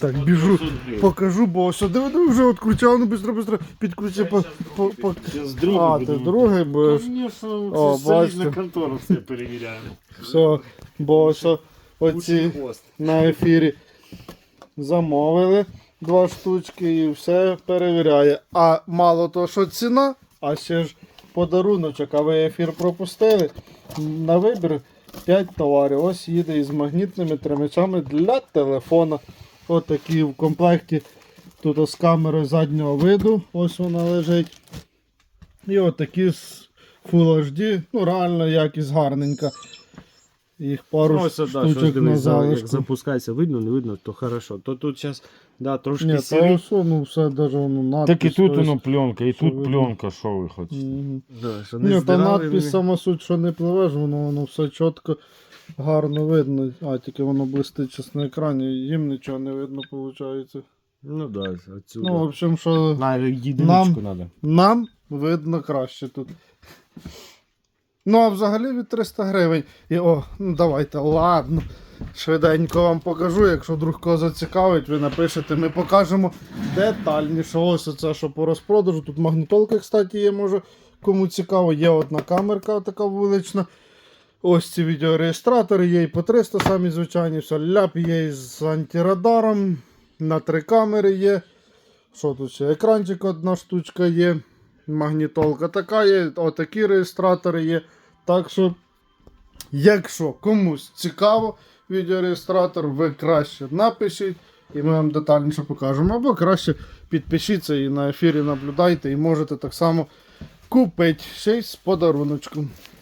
Так, біжу, покажу, бо ось диви, диви, вже відключав, ну бистро, бистро, підключив по, по, по... Зараз А, ти другий будеш. Конечно, О, це солідна бачите. контора все перевіряємо. Все, бо ось оці хвост. на ефірі замовили два штучки і все перевіряє. А мало того, що ціна, а ще ж подаруночок, а ви ефір пропустили. На вибір 5 товарів. Ось їде із магнітними тримачами для телефона. Ось такі в комплекті. Тут з камерою заднього виду. Ось вона лежить. І отакі з Full HD. Ну, реально якість гарненька. Їх пару Ну, ось, да, щось на дивись, за- як залишку. запускається, видно, не видно, то хорошо. То тут зараз, да, трошки Ні, та ось, ну все даже воно надпис. Так і тут ось. воно пленка, і що тут видно. пленка, що ви хочете. Мгм. Да, що Ні, та здирали надпис ми. сама суть, що не пливеш, воно, воно все чітко, гарно видно. А, тільки воно блистить час на екрані, їм нічого не видно, виходить. Ну да, отсюда. Ну, в общем, що На единичку Нам- надо. нам видно краще тут. Ну, а взагалі від 300 гривень. І о, ну давайте, ладно. Швиденько вам покажу, якщо вдруг кого зацікавить, ви напишете, ми покажемо детальніше. Ось це, що по розпродажу. Тут магнітолка, кстати, є, може кому цікаво. Є одна камерка така велична. Ось ці відеореєстратори, є і по 300 самі звичайні, все, ляп є з антирадаром. На три камери є. Що тут ще? Екранчик одна штучка є. Магнітолка така є, отакі реєстратори є. Так що, якщо комусь цікаво відеореєстратор, ви краще напишіть і ми вам детальніше покажемо. Або краще підпишіться і на ефірі наблюдайте, і можете так само купити й з подаруночком.